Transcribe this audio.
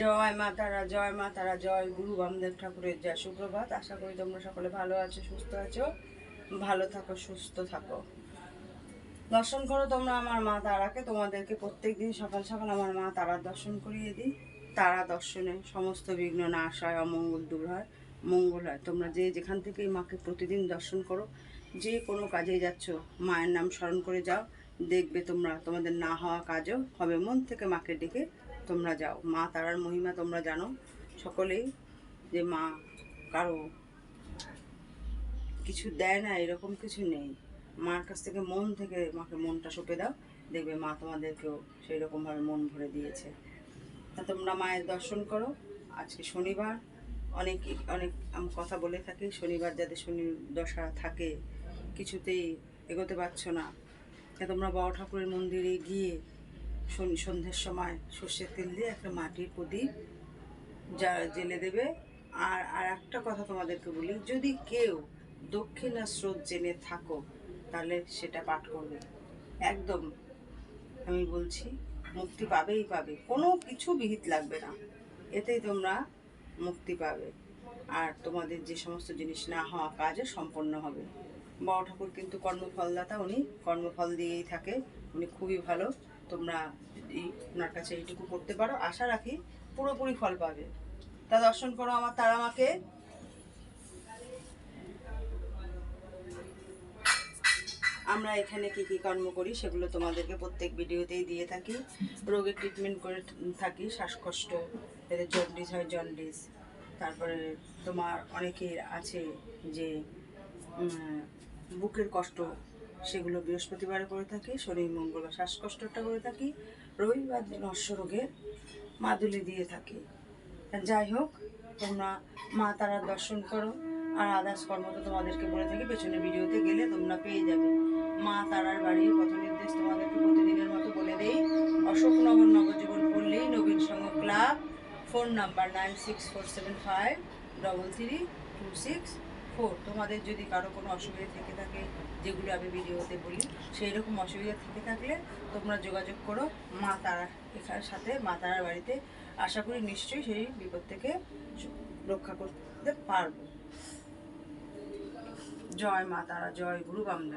জয় মা তারা, জয় মা তারা, জয় গুরু বামদেব ঠাকুরের জয় সুপ্রভাত। আশা করি তোমরা সকলে ভালো আছো, সুস্থ আছো। ভালো থাকো, সুস্থ থাকো। দর্শন করো তোমরা আমার মা তারাকে। তোমাদেরকে প্রত্যেক দিন সকাল সকাল আমার মা তারার দর্শন করিয়ে দিই। তারা দর্শনে সমস্ত বিঘ্ন, নাশ হয়, অমঙ্গল দূর হয়, মঙ্গল হয়। তোমরা যে যেখান থেকে এই মাকে প্রতিদিন দর্শন করো, যে কোনো কাজে যাচ্ছ, মায়ের নাম স্মরণ করে যাও। দেখবে তোমরা, তোমাদের না হওয়া কাজও হবে। মন থেকে মাকে ডেকে তোমরা যাও। মা তারার মহিমা তোমরা জানো। সকলেই যে মা কারও কিছু দেয় না, এরকম কিছু নেই। মার কাছ থেকে মন থেকে মাকে মনটা সঁপে দাও। দেখবে মা তোমাদেরকেও সেই রকমভাবে মন ভরে দিয়েছে। তা তোমরা মায়ের দর্শন করো। আজকে শনিবার। অনেক অনেক আমি কথা বলে থাকি, শনিবার যাদের শনি দশা থাকে, কিছুতেই এগোতে পারছ না। তোমরা বড় ঠাকুরের মন্দিরে গিয়ে সন্ধ্যের সময় সর্ষের তেল দিয়ে একটা মাটির প্রদীপ যা জেলে দেবে। আর আর একটা কথা তোমাদেরকে বলি, যদি কেউ দক্ষিণা স্রোত জেনে থাকো, তাহলে সেটা পাঠ করবে। একদম, আমি বলছি, মুক্তি পাবেই পাবে। কোনো কিছু বিহিত লাগবে না। এতেই তোমরা মুক্তি পাবে। আর তোমাদের যে সমস্ত জিনিস না হওয়া কাজও সম্পন্ন হবে। বড় ঠাকুর কিন্তু কর্মফলদাতা, উনি কর্মফল দিয়েই থাকে। উনি খুবই ভালো। তোমরা ওনার কাছে এইটুকু করতে পারো। আশা রাখি পুরোপুরি ফল পাবে। তা দর্শন করো আমার তারা মাকে। আমরা এখানে কি কি কর্ম করি সেগুলো তোমাদেরকে প্রত্যেক ভিডিওতেই দিয়ে থাকি। রোগের ট্রিটমেন্ট করে থাকি, শ্বাসকষ্ট এদের জন্ডিস হয় জন্ডিস তারপরে তোমার অনেকের আছে যে বুকের কষ্ট সেগুলো বৃহস্পতিবারে করে থাকি, শনি মঙ্গলবার শ্বাসকষ্টটা করে থাকি, রবিবার দিন অশ্ব রোগের মাদুলি দিয়ে থাকি। যাই হোক, তোমরা মা তারার দর্শন করো, আর আদার্স কর্ম তো তোমাদেরকে বলে থাকি, পেছনে ভিডিওতে গেলে তোমরা পেয়ে যাবে। মা তারার বাড়ির পথ নির্দেশ তোমাদেরকে প্রতিদিনের মতো বলে দেই, Ashoknagar Nabajiban Palli, Nabin Sangha club, phone number nine six four seven five, double three two six four তোমাদের যদি কারও কোনো অসুবিধা থেকে থাকে, যেগুলো আমি ভিডিওতে বলি সেই রকম অসুবিধা থেকে থাকলে তোমরা যোগাযোগ করো মা তারা এখানে সাথে, মা তারার বাড়িতে। আশা করি নিশ্চয়ই সেই বিপদ থেকে রক্ষা করতে পারব। জয় মা তারা, জয় গুরু বামদেব